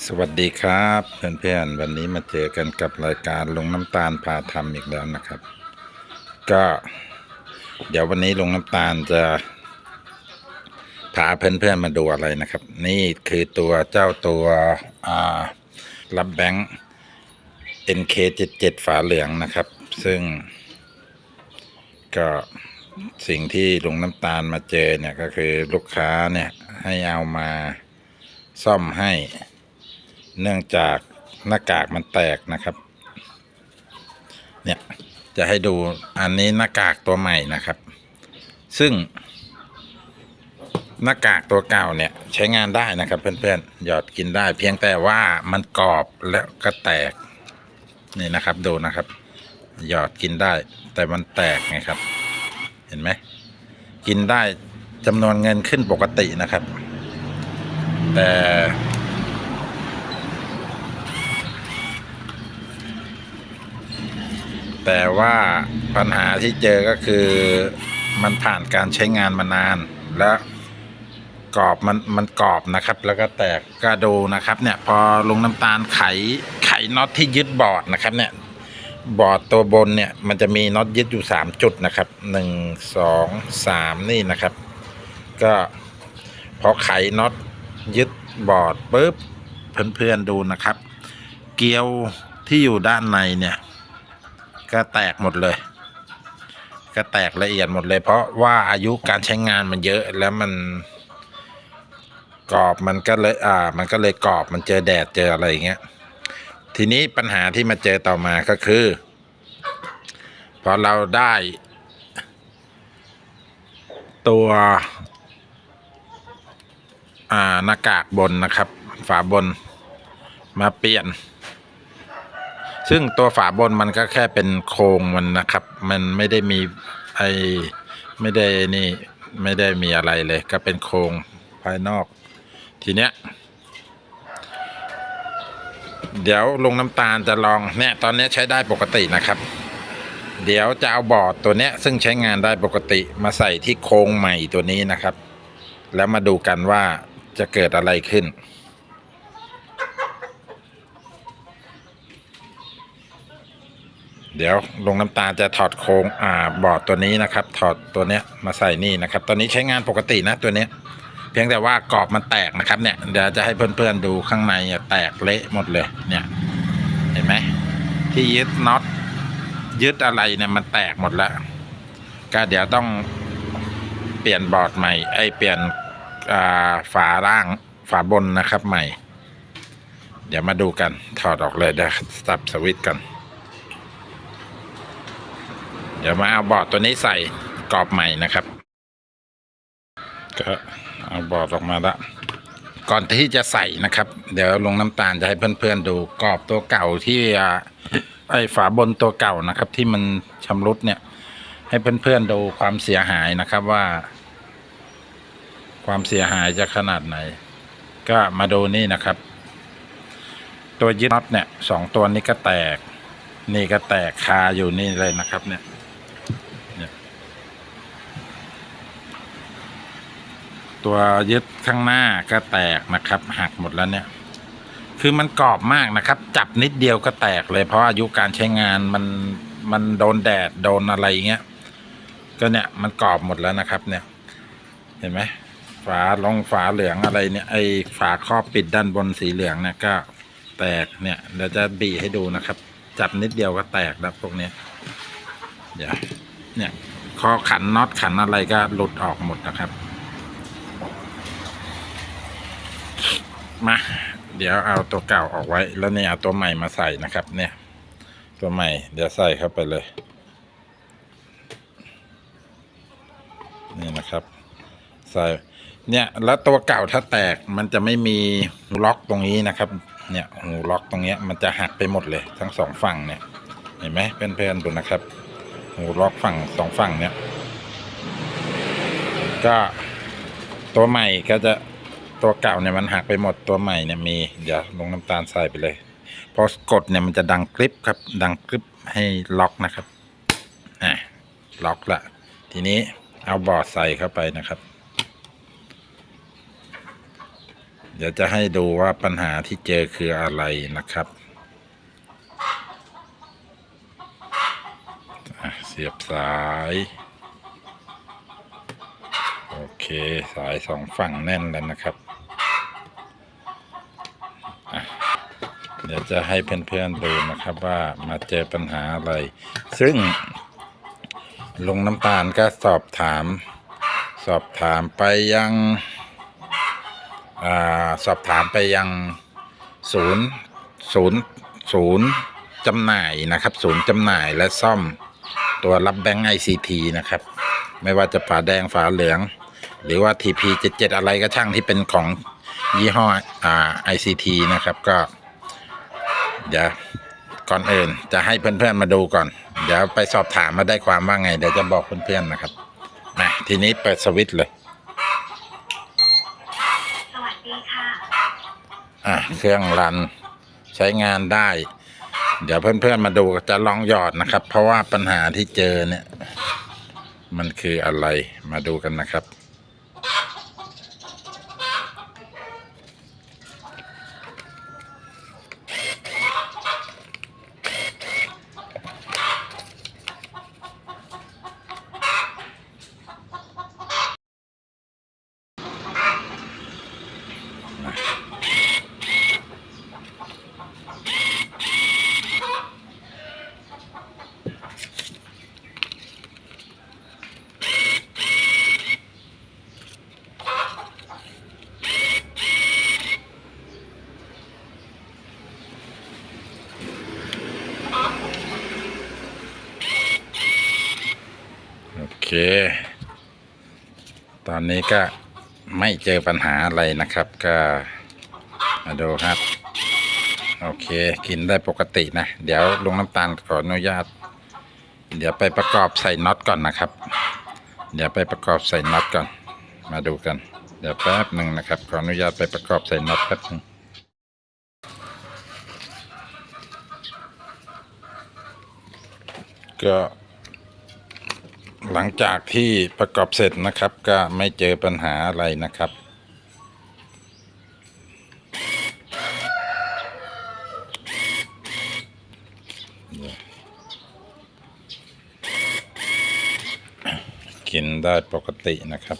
สวัสดีครับเพื่อนๆวันนี้มาเจอกันกับรายการลงน้ำตาลพาทำอีกแล้วนะครับ ก็ เดี๋ยววันนี้ลงน้ำตาลจะพาเพื่อนๆมาดูอะไรนะครับ นี่คือตัวเจ้าตัวรับแบงค์ NK77 ฝาเหลืองนะครับ ซึ่ง ก็สิ่งที่ลงน้ำตาลมาเจอเนี่ยก็คือลูกค้าเนี่ยให้เอามาซ่อมให้ เนื่องจากหน้ากากมันแตกนะครับ เนี่ยจะให้ดูอันนี้หน้ากากตัวใหม่นะครับ ซึ่ง หน้ากากตัวเก่าเนี่ยใช้งานได้นะครับ เพื่อนๆหยอดกินได้ เพียงแต่ว่ามันกรอบแล้วก็แตกนี่นะครับดูนะครับ หยอดกินได้ แต่มันแตกไงครับ เห็นไหมกินได้จำนวนเงินขึ้นปกตินะครับ แต่ แต่ว่าปัญหาที่เจอก็คือมันผ่านการใช้งานมานาน แล้วกรอบมันมันกรอบนะครับ แล้วก็แตกก็ดูนะครับ เนี่ยพอลงน้ำตาลไขไขน็อตที่ยึดบอร์ดนะครับเนี่ยบอร์ดตัวบนเนี่ยมันจะมีน็อตยึดอยู่สามจุดนะครับหนึ่งสองสามนี่นะครับ ก็พอไขน็อตยึดบอร์ดปุ๊บเพื่อนๆดูนะครับ เกลียวที่อยู่ด้านในเนี่ย ก็แตกหมดเลย ก็แตกละเอียดหมดเลย เพราะว่าอายุการใช้งานมันเยอะแล้วมันกรอบมันก็เลยอ่า มันก็เลยกรอบมันเจอแดดเจออะไรอย่างเงี้ยทีนี้ปัญหาที่มาเจอต่อมาก็คือ พอเราได้ ตัวอ่าหน้ากากบนนะครับ ฝาบนมาเปลี่ยน ซึ่งตัวฝาบนมันก็แค่เป็นโครงมันนะครับ มันไม่ได้มีไอไม่ได้นี่ไม่ได้มีอะไรเลย ก็เป็นโครงภายนอก ทีเนี้ย เดี๋ยวลงน้ำตาลจะลองเนี่ยตอนนี้ใช้ได้ปกตินะครับ เดี๋ยวจะเอาบอร์ดตัวเนี้ย ซึ่งใช้งานได้ปกติมาใส่ที่โครงใหม่ตัวนี้นะครับ แล้วมาดูกันว่าจะเกิดอะไรขึ้น เดี๋ยวลงน้ำตาจะถอดโครงอ่าบอร์ดตัวนี้นะครับ ถอดตัวเนี้ยมาใส่นี่นะครับ ตอนนี้ใช้งานปกตินะตัวเนี้ย เพียงแต่ว่ากรอบมันแตกนะครับเนี่ยเดี๋ยวจะให้เพื่อนๆดูข้างในแตกเละหมดเลยเนี่ยเห็นไหมที่ยึดน็อตยึดอะไรเนี่ยมันแตกหมดแล้วก็เดี๋ยวต้องเปลี่ยนบอร์ดใหม่ไอยเปลี่ยนฝาล่างฝาบนนะครับใหม่ เดี๋ยวมาดูกันถอดออกเลยเดี๋ยวสับสวิตช์กัน เดี๋ยวมาเอาบอร์ดตัวนี้ใส่กรอบใหม่นะครับ ก็เอาบอร์ดออกมาละก่อนที่จะใส่นะครับ เดี๋ยวลงน้ำตาลจะให้เพื่อนๆดูกรอบตัวเก่าที่ไอ้ฝาบนตัวเก่านะครับ ที่มันชำรุดเนี่ย ให้เพื่อนๆดูความเสียหายนะครับว่า ความเสียหายจะขนาดไหน ก็มาดูนี่นะครับ ตัวยึดน็อตเนี่ยสองตัวนี้ก็แตก นี่ก็แตกคาอยู่นี่เลยนะครับเนี่ย ตัวยึดข้างหน้าก็แตกนะครับ หักหมดแล้วเนี่ย คือมันกรอบมากนะครับ จับนิดเดียวก็แตกเลย เพราะอายุการใช้งานมันมันโดนแดดโดนอะไรอย่างเงี้ยก็เนี่ยมันกรอบหมดแล้วนะครับ เนี่ย เห็นไหมฝาลงฝาเหลืองอะไรเนี่ยไอฝาครอบปิดด้านบนสีเหลืองเนี่ยก็แตกเนี่ยเดี๋ยวจะบีให้ดูนะครับ จับนิดเดียวก็แตกแล้วพวกนี้ยเดี๋ยวเนี่ยคอขันน็อตขันอะไรก็หลุดออกหมดนะครับ มา เดี๋ยวเอาตัวเก่าออกไว้ แล้วเนี่ยเอาตัวใหม่มาใส่นะครับ เนี่ย ตัวใหม่ เดี๋ยวใส่เข้าไปเลย นี่นะครับ ใส่ เนี่ย แล้วตัวเก่าถ้าแตกมันจะไม่มีหูล็อกตรงนี้นะครับ เนี่ยหูล็อกตรงเนี้ยมันจะหักไปหมดเลย ทั้งสองฝั่งเนี่ย เห็นไหมเพื่อนๆดูนะครับหูล็อกฝั่งสองฝั่งเนี่ย ก็ตัวใหม่ก็จะ ตัวเก่าเนี่ยมันหักไปหมดตัวใหม่เนี่ยมี เดี๋ยวลงน้ำตาลใส่ไปเลย พอกดเนี่ยมันจะดังกริบครับ ดังกริบให้ล็อกนะครับอะล็อกละ ทีนี้เอาบอร์ดใส่เข้าไปนะครับ เดี๋ยวจะให้ดูว่าปัญหาที่เจอคืออะไรนะครับเสียบสาย โอเค สายสองฝั่งแน่นแล้วนะครับอะ เดี๋ยวจะให้เพื่อนๆดูนะครับว่ามาเจอปัญหาอะไร ซึ่งลุงน้ำตาลก็สอบถาม สอบถามไปยังอาสอบถามไปยังศูนย์ศูนย์ศูนย์จำหน่ายนะครับ ศูนย์จำหน่ายและซ่อมตัวรับแบงก์ไอซีทีนะครับ ไม่ว่าจะฝาแดงฝาเหลือง หรือว่า TP 77อะไรก็ช่างที่เป็นของยี่ห้ออ่า ICT นะครับก็ เดี๋ยวก่อนอื่นจะให้เพื่อนๆมาดูก่อน เดี๋ยวไปสอบถามมาได้ความว่าไง เดี๋ยวจะบอกเพื่อนๆนะครับมาทีนี้เปิดสวิตช์เลย สวัสดีค่ะ อะเครื่องรันใช้งานได้ เดี๋ยวเพื่อนๆมาดูจะลองหยอดนะครับ เพราะว่าปัญหาที่เจอเนี่ย มันคืออะไรมาดูกันนะครับ ตอนนี้ก็ไม่เจอปัญหาอะไรนะครับ ก็มาดูครับ โอเค กินได้ปกตินะ เดี๋ยวลงน้ำตาลขออนุญาต เดี๋ยวไปประกอบใส่น็อตก่อนนะครับ เดี๋ยวไปประกอบใส่น็อตก่อน มาดูกัน เดี๋ยวแป๊บหนึ่งนะครับ ขออนุญาตไปประกอบใส่น็อตแป๊บนึงก็ หลังจากที่ประกอบเสร็จนะครับ ก็ไม่เจอปัญหาอะไรนะครับ กินได้ปกตินะครับ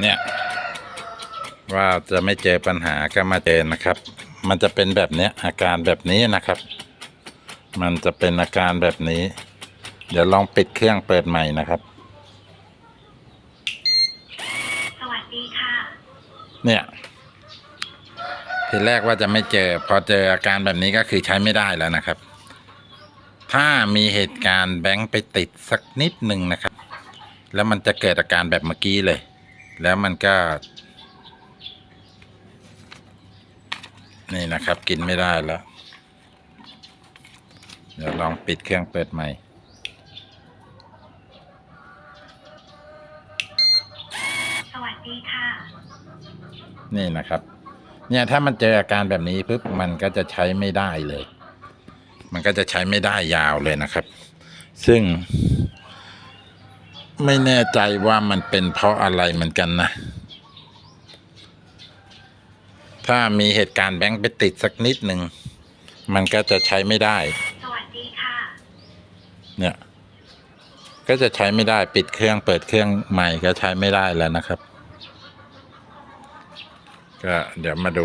เนี่ยว่าจะไม่เจอปัญหาก็มาเจอนะครับ มันจะเป็นแบบนี้อาการแบบนี้นะครับ มันจะเป็นอาการแบบนี้ เดี๋ยวลองปิดเครื่องเปิดใหม่นะครับ สวัสดีค่ะ เนี่ยทีแรกว่าจะไม่เจอ พอเจออาการแบบนี้ก็คือใช้ไม่ได้แล้วนะครับ ถ้ามีเหตุการณ์แบงค์ไปติดสักนิดหนึ่งนะครับ แล้วมันจะเกิดอาการแบบเมื่อกี้เลย แล้วมันก็ นี่นะครับ กินไม่ได้แล้ว เดี๋ยวลองปิดเครื่องเปิดใหม่ สวัสดีค่ะ นี่นะครับ เนี่ยถ้ามันเจออาการแบบนี้ปุ๊บมันก็จะใช้ไม่ได้เลย มันก็จะใช้ไม่ได้ยาวเลยนะครับ ซึ่ง ไม่แน่ใจว่ามันเป็นเพราะอะไรเหมือนกันนะ ถ้ามีเหตุการณ์แบงค์ไปติดสักนิดหนึ่งมันก็จะใช้ไม่ได้สวัสดีค่ะ เนี่ย ก็จะใช้ไม่ได้ปิดเครื่องเปิดเครื่องใหม่ก็ใช้ไม่ได้แล้วนะครับ ก็เดี๋ยวมาดู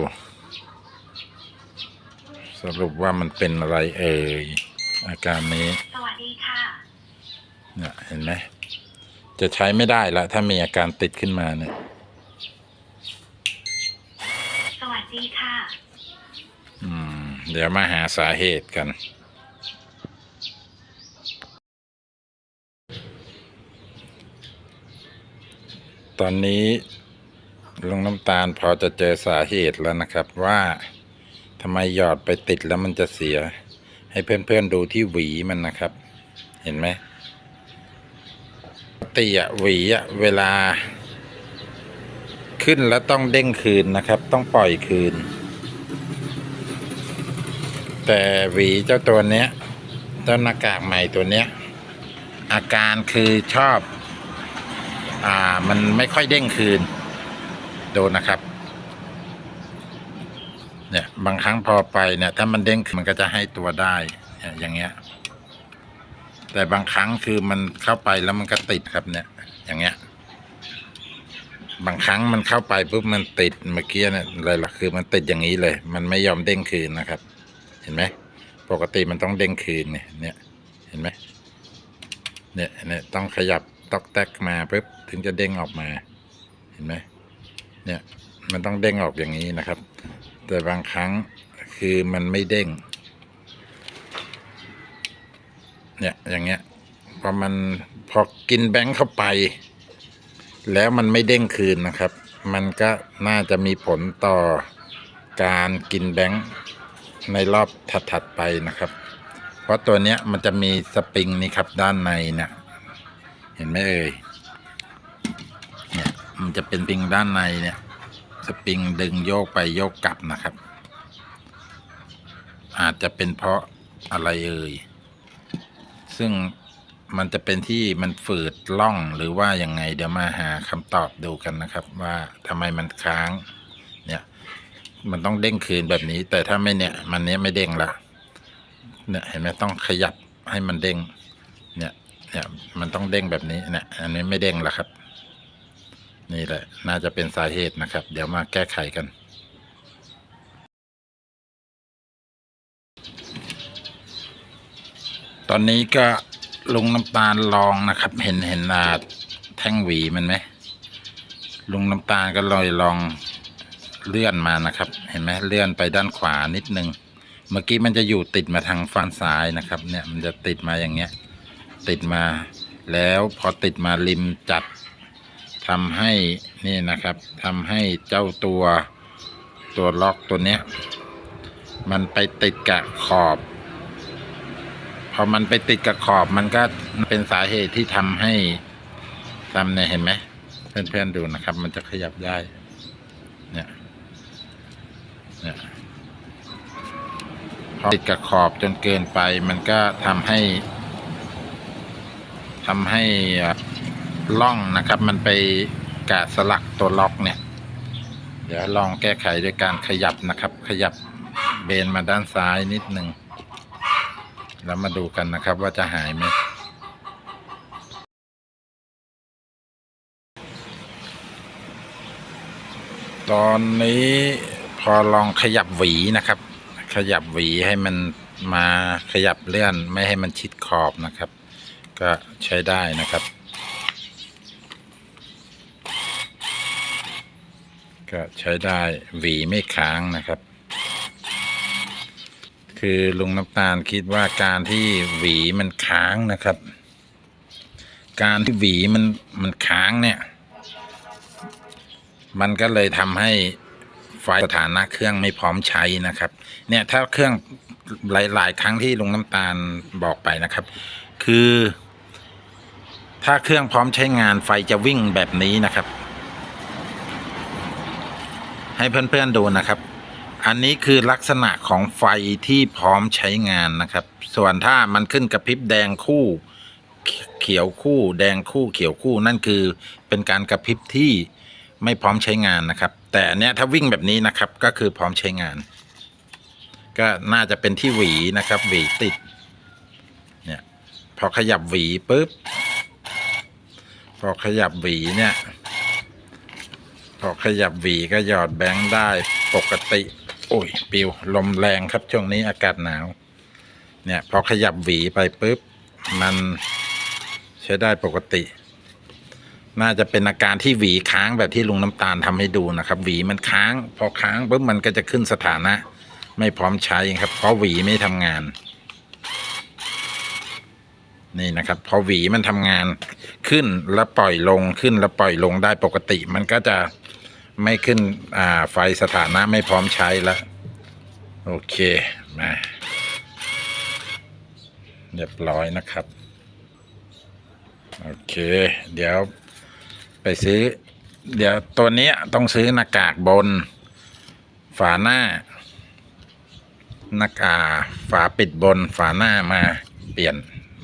สรุปว่ามันเป็นอะไรเอ่ยอาการนี้สวัสดีค่ะเนี่ยเห็นไหมจะใช้ไม่ได้ละถ้ามีอาการติดขึ้นมาเนี่ยสวัสดีค่ะ อืม เดี๋ยวมาหาสาเหตุกัน ตอนนี้ลุงน้ำตาลพอจะเจอสาเหตุแล้วนะครับว่าทำไมหยอดไปติดแล้วมันจะเสีย ให้เพื่อนๆดูที่หวีมันนะครับ เห็นไหมตีอะหวีอะเวลา ขึ้นแล้วต้องเด้งคืนนะครับ ต้องปล่อยคืน แต่หวีเจ้าตัวเนี้ยเจ้าหน้ากากใหม่ตัวเนี้ย อาการคือชอบ อ่ามันไม่ค่อยเด้งคืน โดูนะครับ เนี่ยบางครั้งพอไปเนี่ย ถ้ามันเด้งคืนมันก็จะให้ตัวได้อย่างเงี้ย แต่บางครั้งคือมันเข้าไปแล้วมันก็ติดครับเนี่ย อย่างเงี้ย บางครั้งมันเข้าไปปุ๊บมันติดเมื่อกี้เนี่ยอะไรล่ะคือมันติดอย่างนี้เลย มันไม่ยอมเด้งคืนนะครับ เห็นไหมปกติมันต้องเด้งคืนเนี่ย เนี่ย เห็นไหมเนี่ยเนี่ยต้องขยับ ตอกแตกมาปุ๊บถึงจะเด้งออกมาเห็นไหมเนี่ยมันต้องเด้งออกอย่างนี้นะครับ แต่บางครั้งคือมันไม่เด้ง เนี่ยอย่างเงี้ยพอมันพอกินแบงค์เข้าไป แล้วมันไม่เด้งคืนนะครับ มันก็น่าจะมีผลต่อการกินแบงค์ในรอบถัดๆไปนะครับ เพราะตัวเนี้ยมันจะมีสปริงนี่ครับด้านในเนี่ย เห็นไหมเอ่ยเนี่ยมันจะเป็นปริงด้านในเนี่ยสปริงดึงโยกไปโยกกลับนะครับ อาจจะเป็นเพราะอะไรเอ่ยซึ่งมันจะเป็นที่มันฝืดล่องหรือว่ายังไงเดี๋ยวมาหาคำตอบดูกันนะครับ ว่าทำไมมันค้างเนี่ยมันต้องเด้งคืนแบบนี้ แต่ถ้าไม่เนี่ยมันเนี้ยไม่เด้งละเนี่ยเห็นไหมต้องขยับให้มันเด้ง เนี่ยมันต้องเด้งแบบนี้เนี่ยอันนี้ไม่เด้งละครับ นี่แหละ น่าจะเป็นสาเหตุนะครับ เดี๋ยวมาแก้ไขกัน ตอนนี้ก็ลุงน้ำตาลลองนะครับ เห็นเห็นอาแท่งหวีมันไหมลุงน้ำตาลก็ลอยลองเลื่อนมานะครับ เห็นไหมเลื่อนไปด้านขวานิดนึง เมื่อกี้มันจะอยู่ติดมาทางฝั่งซ้ายนะครับ เนี่ยมันจะติดมาอย่างเงี้ย ติดมา แล้วพอติดมาริมจัดทำให้นี่นะครับทำให้เจ้าตัวตัวล็อกตัวเนี้ย มันไปติดกับขอบ พอมันไปติดกับขอบมันก็เป็นสาเหตุที่ทำให้ทำเนี่ยเห็นไหมเพื่อนๆดูนะครับ มันจะขยับได้เนี่ยเนี่ยพอติดกับขอบจนเกินไป มันก็ทำให้ ทำให้ล่องนะครับ มันไปกะสลักตัวล็อกเนี่ย เดี๋ยวลองแก้ไขด้วยการขยับนะครับ ขยับเบนมาด้านซ้ายนิดหนึ่งแล้วมาดูกันนะครับว่าจะหายไหมตอนนี้พอลองขยับหวีนะครับ ขยับหวีให้มันมาขยับเลื่อนไม่ให้มันชิดขอบนะครับ ก็ใช้ได้นะครับ ก็ใช้ได้หวีไม่ค้างนะครับ คือลุงน้ำตาลคิดว่าการที่หวีมันค้างนะครับ การที่หวีมันมันค้างเนี่ย มันก็เลยทำให้ไฟสถานะเครื่องไม่พร้อมใช้นะครับ เนี่ยถ้าเครื่องหลาย ๆ ครั้งที่ลุงน้ำตาลบอกไปนะครับ คือ ถ้าเครื่องพร้อมใช้งานไฟจะวิ่งแบบนี้นะครับ ให้เพื่อนๆดูนะครับ อันนี้คือลักษณะของไฟที่พร้อมใช้งานนะครับ ส่วนถ้ามันขึ้นกระพริบแดงคู่เขียวคู่ แดงคู่เขียวคู่นั่นคือเป็นการกระพริบที่ไม่พร้อมใช้งานนะครับ แต่อันเนี้ยถ้าวิ่งแบบนี้นะครับก็คือพร้อมใช้งาน ก็น่าจะเป็นที่หวีนะครับ หวีติดเนี่ยพอขยับหวีปุ๊บ อขยับหวีเนี่ย พอขยับหวีก็หยอดแบงค์ได้ปกติ โอ้ย ปิว ลมแรงครับช่วงนี้อากาศหนาว เนี่ย พอขยับหวีไปปุ๊บ มันใช้ได้ปกติ น่าจะเป็นอาการที่หวีค้างแบบที่ลุงน้ำตาลทำให้ดูนะครับ หวีมันค้าง พอค้างปุ๊บมันก็จะขึ้นสถานะ ไม่พร้อมใช้ครับ เพราะหวีไม่ทำงาน นี่นะครับ พอหวีมันทำงานขึ้นแล้วปล่อยลงขึ้นแล้วปล่อยลงได้ปกติ มันก็จะไม่ขึ้นอ่าไฟสถานะไม่พร้อมใช้แล้วโอเคมาเรียบร้อยนะครับ โอเค เดี๋ยวไปซื้อ เดี๋ยวตัวนี้ต้องซื้อหน้ากากบน ฝาหน้าหน้ากากฝาปิดบนฝาหน้ามาเปลี่ยน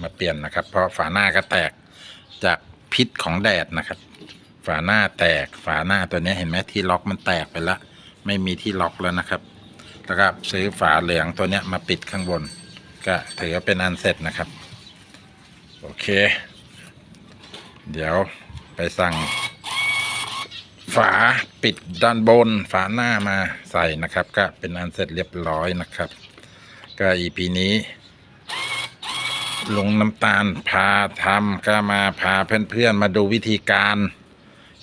มาเปลี่ยนนะครับ เพราะฝาหน้าก็แตกจากพิษของแดดนะครับ ฝาหน้าแตกฝาหน้าตัวนี้เห็นไหมที่ล็อกมันแตกไปแล้วไม่มีที่ล็อกแล้วนะครับ แล้วก็ซื้อฝาเหลืองตัวนี้มาปิดข้างบน ก็ถือว่าเป็นอันเสร็จนะครับ โอเค เดี๋ยวไปสั่ง ฝาปิดด้านบน ฝาหน้ามาใส่นะครับ ก็เป็นอันเสร็จเรียบร้อยนะครับ ก็ EP นี้ ลุงน้ำตาลพาทำก็มาพาเพื่อนๆมาดูวิธีการ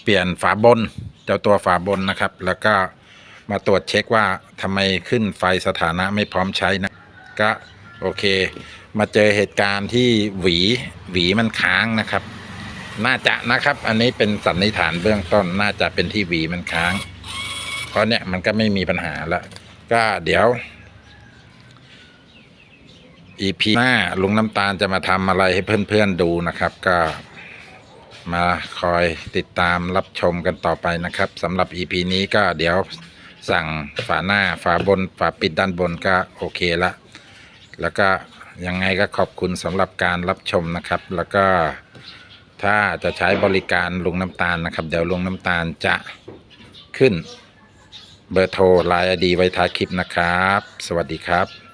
เปลี่ยนฝาบน เจ้าตัวฝาบนนะครับ แล้วก็มาตรวจเช็คว่าทำไมขึ้นไฟสถานะไม่พร้อมใช้นะ ก็โอเค มาเจอเหตุการณ์ที่หวีหวีมันค้างนะครับ น่าจะนะครับ อันนี้เป็นสันนิษฐานเบื้องต้นน่าจะเป็นที่หวีมันค้าง เพราะเนี่ยมันก็ไม่มีปัญหาแล้วก็เดี๋ยว EP หน้าลุงน้ำตาลจะมาทำอะไรให้เพื่อนๆดูนะครับ ก็มาคอยติดตามรับชมกันต่อไปนะครับสำหรับ EP นี้ก็เดี๋ยวสั่งฝาหน้าฝาบนฝาปิดด้านบนก็โอเคละแล้วก็ยังไงก็ขอบคุณสำหรับการรับชมนะครับ แล้วก็ถ้าจะใช้บริการลุงน้ำตาลนะครับ เดี๋ยวลุงน้ำตาลจะขึ้นเบอร์โทรไลน์อดีไว้ท้ายคลิปนะครับ สวัสดีครับ